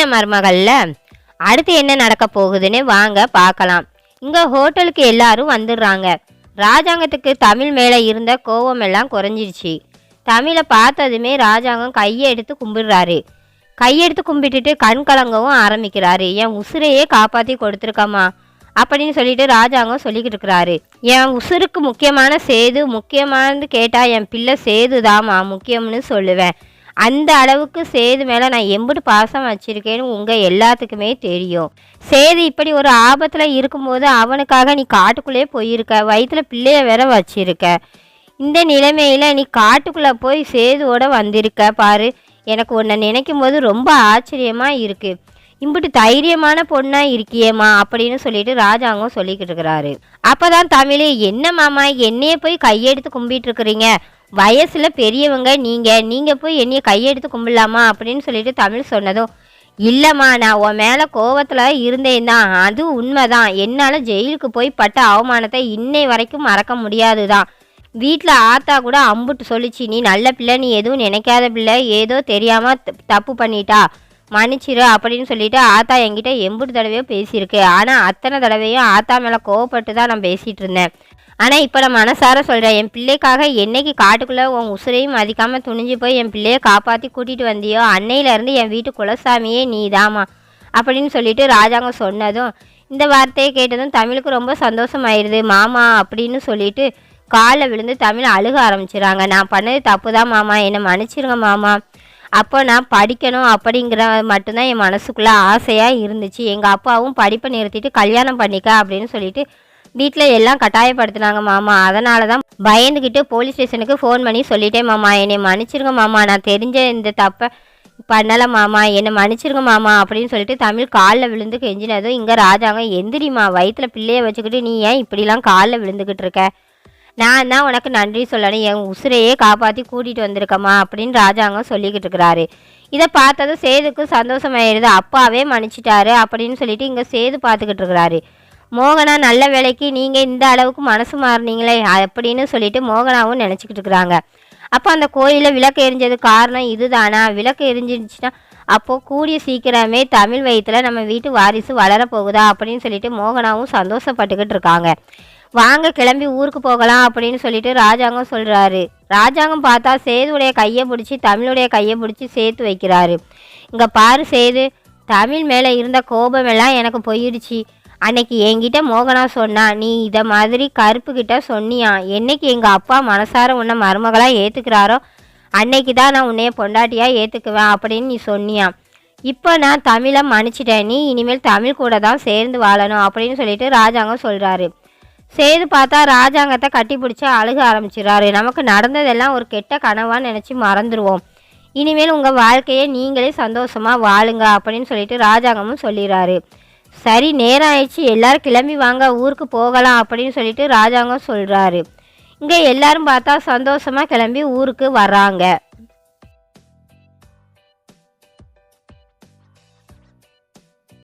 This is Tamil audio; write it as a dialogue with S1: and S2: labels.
S1: என்ன மருமகள்ல? அடுத்து என்ன நடக்க போகுதுன்னு வாங்க பார்க்கலாம். இங்க ஹோட்டலுக்கு எல்லாரும் வந்துடுறாங்க. ராஜாங்கத்துக்கு தமிழ் மேலே இருந்த கோவம் எல்லாம் குறைஞ்சிருச்சு. தமிழை பார்த்ததுமே ராஜாங்கம் கையை எடுத்து கும்பிடுறாரு. கையெடுத்து கும்பிட்டுட்டு கண் கலங்கவும் ஆரம்பிக்கிறாரு. என் உசுரையே காப்பாற்றி கொடுத்துருக்கம்மா அப்படின்னு சொல்லிட்டு ராஜாங்கம் சொல்லிக்கிட்டு இருக்கிறாரு. என் உசுருக்கு முக்கியமான சேது முக்கியமானது கேட்டால் என் பிள்ளை சேது தாம்மா முக்கியம்னு சொல்லுவேன். அந்த அளவுக்கு சேது மேலே நான் எம்பிட்டு பாசம் வச்சுருக்கேன்னு உங்கள் எல்லாத்துக்குமே தெரியும். சேது இப்படி ஒரு ஆபத்தில் இருக்கும்போது அவனுக்காக நீ காட்டுக்குள்ளே போயிருக்க வயிற்றுல பிள்ளைய வேற வச்சிருக்க. இந்த நிலைமையில் நீ காட்டுக்குள்ளே போய் சேதுவோட வந்திருக்க பாரு. எனக்கு உன்னை நினைக்கும் போது ரொம்ப ஆச்சரியமாக இருக்குது இம்பிட்டு தைரியமான பொண்ணா இருக்கியேம்மா அப்படின்னு சொல்லிட்டு ராஜாங்கம் சொல்லிக்கிட்டு இருக்கிறாரு. அப்பதான் தமிழ் என்ன மாமா என்னையே போய் கையெடுத்து கும்பிட்டு இருக்கிறீங்க வயசில் பெரியவங்க நீங்கள் நீங்கள் போய் என்னைய கையெடுத்து கும்பிடலாமா அப்படின்னு சொல்லிட்டு தமிழ் சொன்னதும் இல்லைம்மா நான் உன் மேலே கோவத்தில் இருந்தேன் தான் அது உண்மைதான். என்னால் ஜெயிலுக்கு போய் பட்ட அவமானத்தை இன்னை வரைக்கும் மறக்க முடியாது தான் வீட்டில் ஆத்தா கூட அம்புட்டு சொல்லிச்சு நீ நல்ல பிள்ளை நீ எதுவும் நினைக்காத பிள்ளை ஏதோ தெரியாமல் தப்பு பண்ணிட்டா. மன்னிச்சிரு அப்படின்னு சொல்லிட்டு ஆத்தா என்கிட்ட எம்புட்டு தடவையோ பேசியிருக்கு. ஆனால் அத்தனை தடவையும் ஆத்தா மேலே கோவப்பட்டு தான் நான் பேசிகிட்டு இருந்தேன். ஆனால் இப்போ நான் மனசார சொல்கிறேன் என் பிள்ளைக்காக என்னைக்கு காட்டுக்குள்ளே உன் உசுரையும் மதிக்காமல் துணிஞ்சு போய் என் பிள்ளையை காப்பாற்றி கூட்டிகிட்டு வந்தியோ அன்னையிலேருந்து என் வீட்டு குலசாமியே நீ தாமா அப்படின்னு சொல்லிட்டு ராஜாங்க சொன்னதும் இந்த வார்த்தையை கேட்டதும் தமிழுக்கு ரொம்ப சந்தோஷமாயிருது மாமா அப்படின்னு சொல்லிட்டு காலில் விழுந்து தமிழ் அழுக ஆரம்பிச்சிடுறாங்க நான் பண்ணது தப்பு தான் மாமா. என்னை மன்னிச்சிருங்க மாமா. அப்போ நான் படிக்கணும் அப்படிங்கிற மட்டும்தான் என் மனசுக்குள்ளே ஆசையாக இருந்துச்சு. எங்கள் அப்பாவும் படிப்பை நிறுத்திட்டு கல்யாணம் பண்ணிக்க அப்படின்னு சொல்லிட்டு வீட்டில் எல்லாம் கட்டாயப்படுத்தினாங்க மாமா. அதனால தான் பயந்துக்கிட்டு போலீஸ் ஸ்டேஷனுக்கு ஃபோன் பண்ணி சொல்லிட்டேன் மாமா. என்னை மன்னிச்சிருங்க மாமா. நான் தெரிஞ்ச இந்த தப்பை பண்ணலை மாமா. என்னை மன்னிச்சிருங்க மாமா அப்படின்னு சொல்லிட்டு தமிழ் காலில் விழுந்து கெஞ்சினதும் இங்கே ராஜாங்க எந்திரிமா வயிற்றில் பிள்ளைய வச்சுக்கிட்டு நீ ஏன் இப்படிலாம் காலில் விழுந்துக்கிட்டு இருக்க? நான் தான் உனக்கு நன்றி சொல்லணும். என் உசுரையே காப்பாற்றி கூட்டிகிட்டு வந்திருக்கம்மா அப்படின்னு ராஜாங்கம் சொல்லிக்கிட்டு இருக்கிறாரு. இதை பார்த்ததும் சேதுக்கு சந்தோஷமாயிருது. அப்பாவே மன்னிச்சிட்டாரு அப்படின்னு சொல்லிட்டு இங்கே சேது பார்த்துக்கிட்டு இருக்கிறாரு. மோகனா நல்ல வேலைக்கு நீங்கள் இந்த அளவுக்கு மனசு மாறினீங்களே அப்படின்னு சொல்லிட்டு மோகனாவும் நினச்சிக்கிட்டு இருக்கிறாங்க. அப்போ அந்த கோயிலில் விளக்கு எரிஞ்சது காரணம் இதுதானா? விளக்கு எரிஞ்சிருச்சுன்னா அப்போது கூடிய சீக்கிரமே தமிழ் வயிற்றில் நம்ம வீட்டு வாரிசு வளரப்போகுதா அப்படின்னு சொல்லிட்டு மோகனாவும் சந்தோஷப்பட்டுக்கிட்டு இருக்காங்க. வாங்க கிளம்பி ஊருக்கு போகலாம் அப்படின்னு சொல்லிட்டு ராஜாங்கம் சொல்கிறாரு ராஜாங்கம் பார்த்தா சேதுடைய கையை பிடிச்சி தமிழுடைய கையை பிடிச்சி சேர்த்து வைக்கிறாரு. இங்கே பாரு சேது தமிழ் மேலே இருந்த கோபமெல்லாம் எனக்கு போயிடுச்சு. அன்னைக்கு என்கிட்ட மோகனா சொன்னா நீ இதை மாதிரி கருப்பு கிட்ட சொன்னியா? என்னைக்கு எங்கள் அப்பா மனசார உன்னை மருமகளாக ஏற்றுக்கிறாரோ அன்னைக்கு தான் நான் உன்னைய பொண்டாட்டியாக ஏற்றுக்குவேன் அப்படின்னு நீ சொன்னியா. இப்போ நான் தமிழை மன்னிச்சிட்டேன். நீ இனிமேல் தமிழ் கூட தான் சேர்ந்து வாழணும் அப்படின்னு சொல்லிட்டு ராஜாங்கம் சொல்கிறாரு சேது பார்த்தா ராஜாங்கத்தை கட்டி பிடிச்சி அழுக ஆரம்பிச்சிடுறாரு. நமக்கு நடந்ததெல்லாம் ஒரு கெட்ட கனவான்னு நினச்சி மறந்துடுவோம் இனிமேல் உங்கள் வாழ்க்கையை நீங்களே சந்தோஷமாக வாழுங்க அப்படின்னு சொல்லிட்டு ராஜாங்கமும் சொல்லிடுறாரு. சரி நேரம் ஆயிடுச்சு எல்லோரும் கிளம்பி வாங்க ஊருக்கு போகலாம் அப்படின்னு சொல்லிட்டு ராஜாங்கம் சொல்கிறாரு இங்கே எல்லாரும் பார்த்தா சந்தோஷமாக கிளம்பி ஊருக்கு வர்றாங்க.